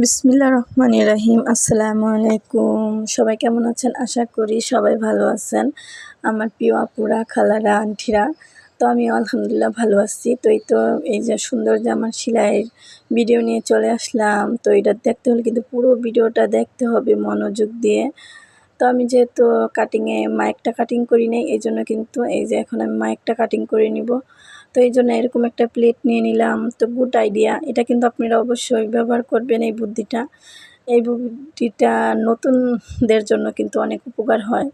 বিসমিল্লা রহমান রাহিম আসসালামু আলাইকুম। সবাই কেমন আছেন? আশা করি সবাই ভালো আছেন। আমার প্রিয় আপুরা, খালারা, আন্টিরা, তো আমি আলহামদুলিল্লাহ ভালো আছি। তো এই তো এই যে সুন্দর যে আমার সেলাইয়ের ভিডিও নিয়ে চলে আসলাম, তো এটা দেখতে হলে কিন্তু পুরো ভিডিওটা দেখতে হবে মনোযোগ দিয়ে। তো আমি যেহেতু কাটিংয়ে মাইকটা কাটিং করি নাই, এই জন্য কিন্তু এই যে এখন আমি মাইকটা কাটিং করে নিব। তো এই জন্য এরকম একটা প্লেট নিয়ে নিলাম। তো গুড আইডিয়া এটা কিন্তু আপনারা অবশ্যই ব্যবহার করবেন এই বুদ্ধিটা। এই বুদ্ধিটা নতুনদের জন্য কিন্তু অনেক উপকার হয়।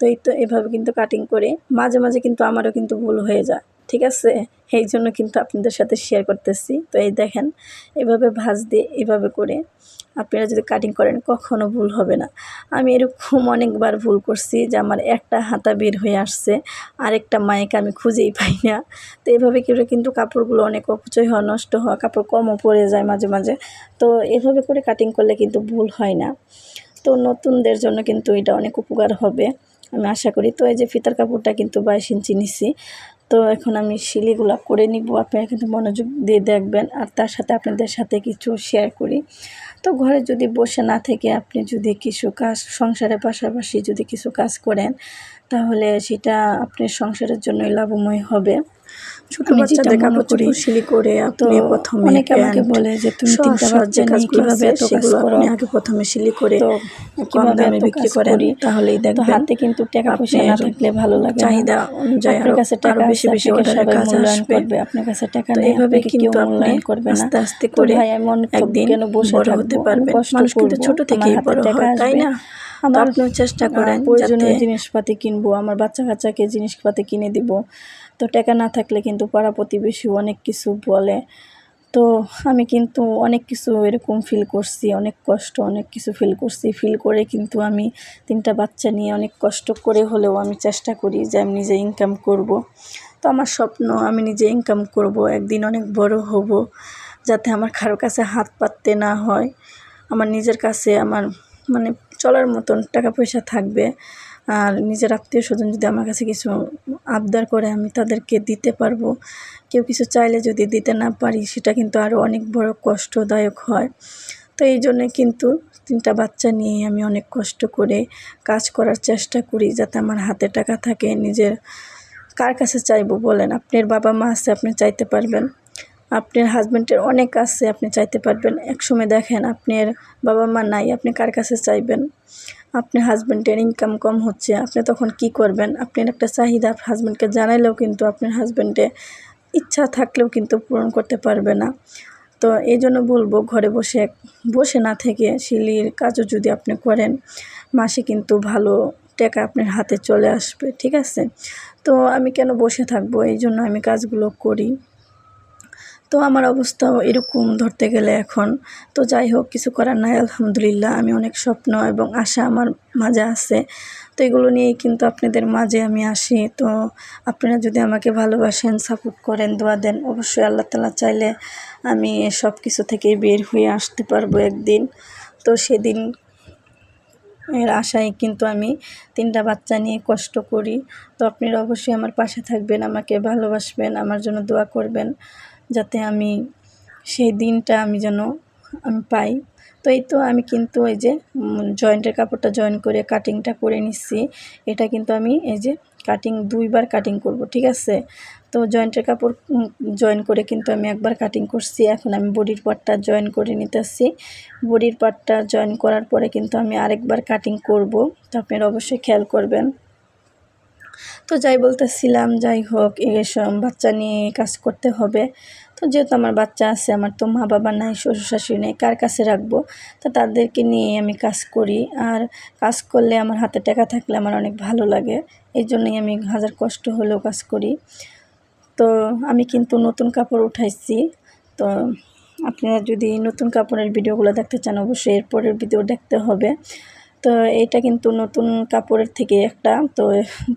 তো এই তো এভাবে কিন্তু কাটিং করে মাঝে মাঝে কিন্তু আমারও কিন্তু ভুল হয়ে যায়। ঠিক আছে? এই জন্য কিন্তু আপনাদের সাথে শেয়ার করতেছি। তো এই দেখেন, এভাবে ভাজ দিয়ে এভাবে করে আপনারা যদি কাটিং করেন, কখনো ভুল হবে না। আমি এরকম অনেকবার ভুল করছি যে আমার একটা হাতা বের হয়ে আসছে, আরেকটা মাইক আমি খুঁজেই পাই না। তো এভাবে করে কিন্তু কাপড়গুলো অনেক অপচয় হয় নষ্ট হয় কাপড় কমও পড়ে যায় মাঝে মাঝে। তো এভাবে করে কাটিং করলে কিন্তু ভুল হয় না। তো নতুনদের জন্য কিন্তু এটা অনেক উপকার হবে, আমি আশা করি। তো এই যে ফিতার কাপড়টা কিন্তু বাইশ ইঞ্চি নিছি। তো এখন আমি শিলিগুলো করে নিব। আপনারা কিন্তু মনোযোগ দিয়ে দেখবেন আর তার সাথে আপনাদের সাথে কিছু শেয়ার করি। তো ঘরে যদি বসে না থেকে আপনি যদি কিছু কাজ, সংসারের পাশাপাশি যদি কিছু কাজ করেন, তাহলে সেটা আপনার সংসারের জন্যই লাভময় হবে। ছোট বাচ্চাদের কাপড় চোপড় সিলি করে। আপনি প্রথমে অনেকে আমাকে বলে যে তুমি তিনটা বাচ্চা নিয়ে কীভাবে এত কাজ করো? আগে প্রথমে সিলি করে কম দামে বিক্রি করেন তাহলেই দেখবেন হাতে কিন্তু টাকা পয়সা না থাকলে ভালো লাগে চাহিদা অনুযায়ী আপনার কাছে টাকা বেশি বেশি অর্ডারের কাজ আপনার কাছে টাকা নেই এইভাবে কিন্তু অনলাইন করবে না? আস্তে আস্তে করে একদিন কেন বসে হতে পারবে মানুষ কিন্তু ছোট থেকেই বড় হয় তাই না? আমার চেষ্টা করেন প্রয়োজনীয় জিনিসপাতি কিনবো আমার বাচ্চা কাচ্চাকে জিনিসপাতি কিনে দিব। তো টাকা না থাকলে কিন্তু পাড়া প্রতিবেশী অনেক কিছু বলে। তো আমি কিন্তু অনেক কিছু এরকম ফিল করছি, অনেক কষ্ট, অনেক কিছু ফিল করছি। ফিল করে কিন্তু আমি তিনটা বাচ্চা নিয়ে অনেক কষ্ট করে হলেও আমি চেষ্টা করি যে আমি নিজে ইনকাম করব। তো আমার স্বপ্ন, আমি নিজে ইনকাম করব, একদিন অনেক বড় হব যাতে আমার কারও কাছে হাত পাততে না হয়। আমার নিজের কাছে, আমার মানে চলার মতন টাকা পয়সা থাকবে। আর নিজের আত্মীয় স্বজন যদি আমার কাছে কিছু আবদার করে, আমি তাদেরকে দিতে পারব। কেউ কিছু চাইলে যদি দিতে না পারি, সেটা কিন্তু আরও অনেক বড় কষ্টদায়ক হয়। তো এই জন্যে কিন্তু তিনটা বাচ্চা নিয়ে আমি অনেক কষ্ট করে কাজ করার চেষ্টা করি যাতে আমার হাতে টাকা থাকে। নিজের কার কাছে চাইব বলেন? আপনার বাবা মা আছে, আপনি চাইতে পারবেন। আপনার হাজব্যান্ডের অনেক আছে আপনি চাইতে পারবেন। একসময় দেখেন আপনার বাবা মা নাই, আপনি কার কাছে চাইবেন? আপনার হাজব্যান্ডের ইনকাম কম হচ্ছে, আপনি তখন কি করবেন? আপনার একটা চাহিদা হাজব্যান্ডকে জানাইলেও কিন্তু আপনার হাজব্যান্ডে ইচ্ছা থাকলেও কিন্তু পূরণ করতে পারবে না। তো এই জন্য বলব, ঘরে বসে বসে না থেকে শিলির কাজও যদি আপনি করেন, মাসে কিন্তু ভালো টাকা আপনার হাতে চলে আসবে, ঠিক আছে? তো আমি কেন বসে থাকব? এই জন্য আমি কাজগুলো করি। তো আমার অবস্থাও এরকম ধরতে গেলে এখন। তো যাই হোক, কিছু করার নাই, আলহামদুলিল্লাহ। আমি অনেক স্বপ্ন এবং আশা আমার মাঝে আছে। তো এগুলো নিয়েই কিন্তু আপনাদের মাঝে আমি আসি। তো আপনারা যদি আমাকে ভালোবাসেন সাপোর্ট করেন, দোয়া দেন, অবশ্যই আল্লাহ তালা চাইলে আমি সব কিছু থেকেই বের হয়ে আসতে পারব একদিন। তো সেদিন এর আশায় কিন্তু আমি তিনটা বাচ্চা নিয়ে কষ্ট করি। তো আপনারা অবশ্যই আমার পাশে থাকবেন, আমাকে ভালোবাসবেন, আমার জন্য দোয়া করবেন। যাতে আমি সেই দিনটা আমি যেন আমি পাই। তো এই তো আমি কিন্তু এই যে জয়েন্টের কাপড়টা জয়েন করে কাটিংটা করে নিচ্ছি। এটা কিন্তু আমি এই যে কাটিং দুইবার কাটিং করব, ঠিক আছে? তো জয়েন্টের কাপড় জয়েন করে কিন্তু আমি একবার কাটিং করছি। এখন আমি বডির পার্টটা জয়েন করে নিতেছি। বডির পার্টটা জয়েন করার পরে কিন্তু আমি আরেকবার কাটিং করব। তো আপনারা অবশ্যই খেয়াল করবেন। তো যাই বলতেছিলাম, যাই হোক এসব বাচ্চা নিয়ে কাজ করতে হবে। তো যেহেতু আমার বাচ্চা আছে, আমার তো মা বাবা নাই, শ্বশুর শাশুড়ি নেই, কার কাছে রাখব? তো তাদেরকে নিয়ে আমি কাজ করি। আর কাজ করলে আমার হাতে টাকা থাকলে আমার অনেক ভালো লাগে। এই জন্যই আমি হাজার কষ্ট হলেও কাজ করি। তো আমি কিন্তু নতুন কাপড় উঠাইছি। তো আপনারা যদি নতুন কাপড়ের ভিডিওগুলো দেখতে চান, অবশ্যই এরপরের ভিডিও দেখতে হবে। তো এটা কিন্তু নতুন কাপড়ের থেকে একটা। তো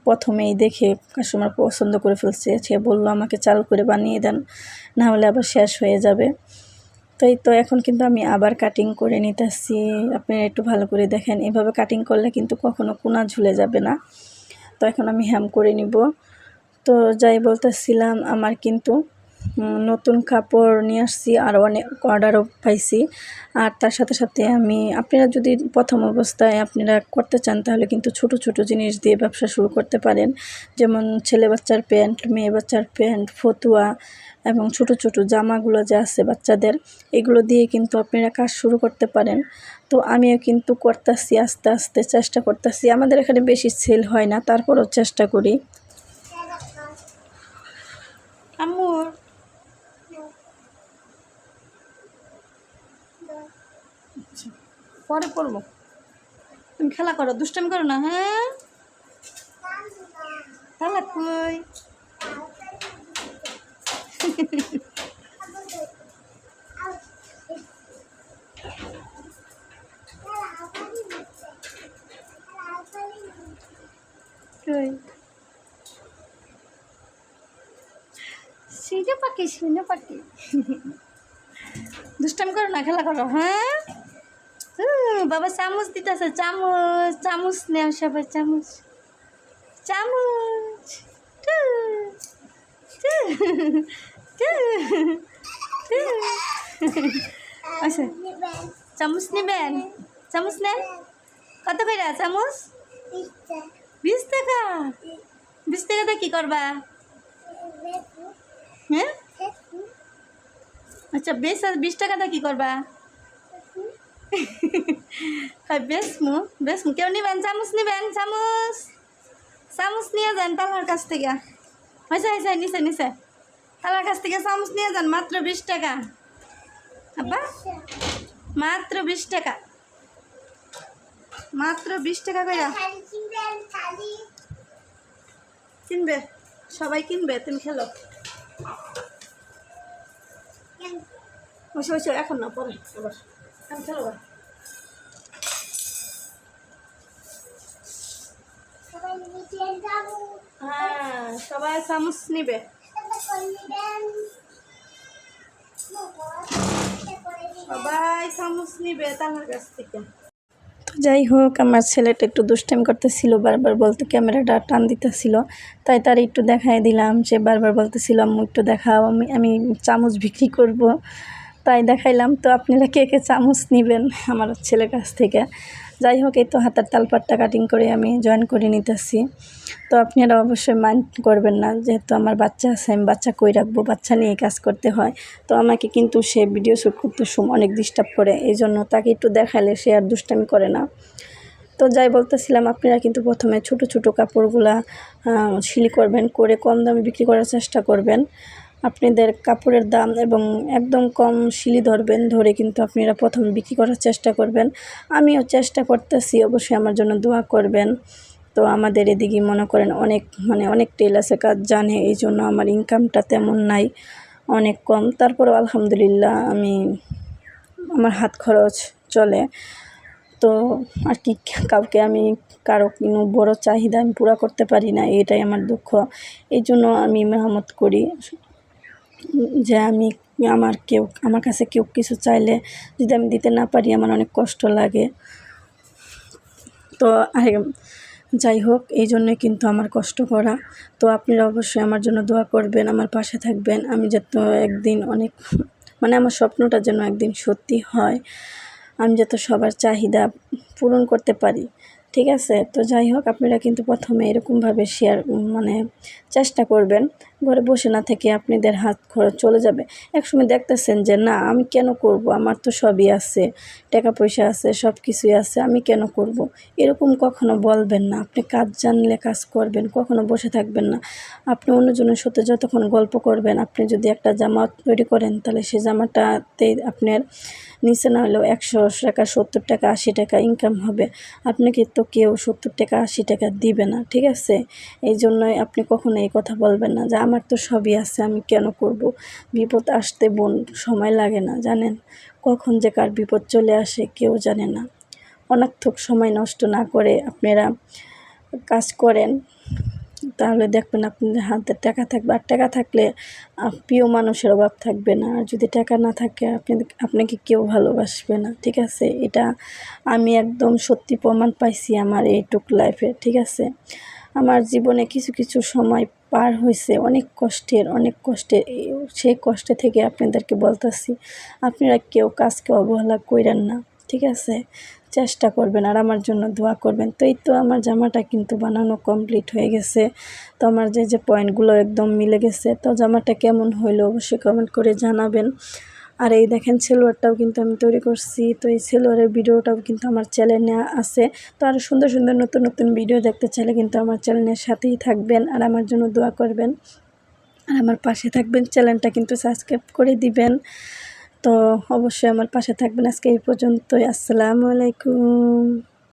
প্রথমেই দেখে কাস্টমার পছন্দ করে ফেলছে। সে বলল, আমাকে চাল করে বানিয়ে দেন, না হলে আবার শেষ হয়ে যাবে। তো এই তো এখন কিন্তু আমি আবার কাটিং করে নিতেছি। আপনি একটু ভালো করে দেখেন। এভাবে কাটিং করলে কিন্তু কখনো কোনা ঝুলে যাবে না। তো এখন আমি হ্যাম করে নিব। তো যাই বলতেছিলাম, আমার কিন্তু নতুন কাপড় নিয়ে আসছি, আর অনেক অর্ডারও পাইছি। আর তার সাথে সাথে আমি, আপনারা যদি প্রথম অবস্থায় আপনারা করতে চান, তাহলে কিন্তু ছোট ছোট জিনিস দিয়ে ব্যবসা শুরু করতে পারেন। যেমন ছেলে বাচ্চার প্যান্ট, মেয়ে বাচ্চার প্যান্ট, ফতুয়া এবং ছোট ছোট জামাগুলো যে আছে বাচ্চাদের, এগুলো দিয়ে কিন্তু আপনারা কাজ শুরু করতে পারেন। তো আমিও কিন্তু করতেছি, আস্তে আস্তে চেষ্টা করতেছি। আমাদের এখানে বেশি সেল হয় না, তারপরও চেষ্টা করি। আম্মুর পরে পড়ব তুমি খেলা করো, দুষ্টামি করো না হ্যাঁ? তাহলে কই? কই? সিনে পাখি সিনে পাখি। দুষ্টামি করো না, খেলা করো হ্যাঁ? বাবা চামচ দিতেছে, চামচ চামচ নেও সবাই, চামচ। চামচ। আচ্ছা চামচ নেবেন? চামচ নেন? কত করে? চামচ? বিশ টাকা। বিশ টাকাতে কি করবা? হ্যাঁ? আচ্ছা বেশ বিশ টাকাটা কি করবা? হয় বেশ মু বেশ মু। কেউ নিবেন? চামচ নিবেন? চামচ। চামচ নিয়ে যান তালার কাছ থেকে। হয়েছে হয়েছে নিচে নিচে তালার কাছ থেকে চামচ নিয়ে যান, মাত্র বিশ টাকা। আব্বা, মাত্র বিশ টাকা। মাত্র বিশ টাকা করে কিনবে? সবাই কিনবে, তুমি খেলো। বসে বসে, এখন না পরে, আবার। আমি হ্যাঁ সবাই চামচ নিবে। সবাই চামচ নিবে তার কাছ থেকে। তো যাই হোক আমার ছেলেটা একটু দুষ্টামি করতেছিল বারবার বলতে ক্যামেরাটা টান দিতেছিল। তাই তার একটু দেখাই দিলাম সে বারবার বলতেছিল আম্মু একটু দেখাও আমি আমি চামচ বিক্রি করব। তাই দেখাইলাম। তো আপনারা কে কে চামচ নেবেন আমার ছেলের কাছ থেকে? যাই হোক, এই তো হাতার তালপাটটা কাটিং করে আমি জয়েন করে নিতেছি। তো আপনারা অবশ্যই মাইন্ড করবেন না, যেহেতু আমার বাচ্চা আছে, আমি বাচ্চা কই রাখব? বাচ্চা নিয়ে কাজ করতে হয়। তো আমাকে কিন্তু সে ভিডিও শ্যুট করতে অনেক ডিস্টার্ব করে। এই জন্য তাকে একটু দেখালে সে আর দুষ্টামি করে না। তো যাই বলতেছিলাম, আপনারা কিন্তু প্রথমে ছোট ছোট কাপড়গুলা সিলি করবেন, করে কম দামে বিক্রি করার চেষ্টা করবেন। আপনাদের কাপড়ের দাম এবং একদম কম শিলি ধরবেন, ধরে কিন্তু আপনারা প্রথমে বিক্রি করার চেষ্টা করবেন। আমিও চেষ্টা করতেছি, অবশ্যই আমার জন্য দোয়া করবেন। তো আমাদের এদিকে মনে করেন অনেক মানে অনেক টেলার্সের কাজ জানে, এই জন্য আমার ইনকামটা তেমন নাই, অনেক কম। তারপরেও আলহামদুলিল্লাহ আমি, আমার হাত খরচ চলে। তো আর কি কাউকে আমি, কারও কোনো বড় চাহিদা আমি পুরা করতে পারি না, এটাই আমার দুঃখ। এই জন্য আমি মেহনত করি। যে আমি আমার কেউ, আমার কাছে কেউ কিছু চাইলে যদি আমি দিতে না পারি, আমার অনেক কষ্ট লাগে। তো যাই হোক, এই জন্যই কিন্তু আমার কষ্ট করা। তো আপনারা অবশ্যই আমার জন্য দোয়া করবেন, আমার পাশে থাকবেন। আমি যাতে একদিন অনেক মানে আমার স্বপ্নটা যেন একদিন সত্যি হয়। আমি যাতে সবার চাহিদা পূরণ করতে পারি। ঠিক আছে? তো যাই হোক, আপনারা কিন্তু প্রথমে এরকমভাবে শেয়ার মানে চেষ্টা করবেন। ঘরে বসে না থেকে আপনাদের হাত খরচ চলে যাবে। একসময় দেখতেছেন যে, না, আমি কেন করব? আমার তো সবই আছে। টাকা পয়সা আছে সব কিছুই আছে, আমি কেন করব? এরকম কখনো বলবেন না। আপনি কাজ জানলে কাজ করবেন, কখনো বসে থাকবেন না। আপনি অন্যজনের সাথে যতক্ষণ গল্প করবেন, আপনি যদি একটা জামা তৈরি করেন, তাহলে সেই জামাটাতে আপনার নিচে না হলেও একশো টাকা, সত্তর টাকা, আশি টাকা ইনকাম হবে। আপনাকে তো কেউ সত্তর টাকা, আশি টাকা দিবে না, ঠিক আছে? এই জন্যই আপনি কখনো এই কথা বলবেন না। যে আমার তো সবই আছে, আমি কেন করব? বিপদ আসতে বোন সময় লাগে না, জানেন? কখন যে কার বিপদ চলে আসে কেউ জানে না। অনার্থক সময় নষ্ট না করে আপনারা কাজ করেন। তাহলে দেখবেন আপনাদের হাতে টাকা থাকবে। আর টাকা থাকলে প্রিয় মানুষের অভাব থাকবে না। আর যদি টাকা না থাকে, আপনি, আপনাকে কেউ ভালোবাসবে না, ঠিক আছে? এটা আমি একদম সত্যি প্রমাণ পাইছি আমার এইটুক লাইফে ঠিক আছে? আমার জীবনে কিছু কিছু সময় পার হয়েছে। অনেক কষ্টের অনেক কষ্টের। সেই কষ্টে থেকে আপনাদেরকে বলতেছি, আপনারা কেউ কাজকে অবহেলা কইরেন না, ঠিক আছে? চেষ্টা করবেন আর আমার জন্য দোয়া করবেন। তো এই তো আমার জামাটা কিন্তু বানানো কমপ্লিট হয়ে গেছে। তো আমার যে যে পয়েন্টগুলো একদম মিলে গেছে। তো জামাটা কেমন হইল অবশ্যই কমেন্ট করে জানাবেন। আর এই দেখেন সেলোয়ারটাও কিন্তু আমি তৈরি করছি। তো এই সেলোয়ারের ভিডিওটাও কিন্তু আমার চ্যানেলে আছে। তো আরও সুন্দর সুন্দর নতুন নতুন ভিডিও দেখতে চাইলে কিন্তু আমার চ্যানেলের সাথেই থাকবেন আর আমার জন্য দোয়া করবেন। আর আমার পাশে থাকবেন চ্যানেলটা কিন্তু সাবস্ক্রাইব করে দিবেন। তো অবশ্যই আমার পাশে থাকবেন। আজকে এই পর্যন্তই। আসসালামু আলাইকুম।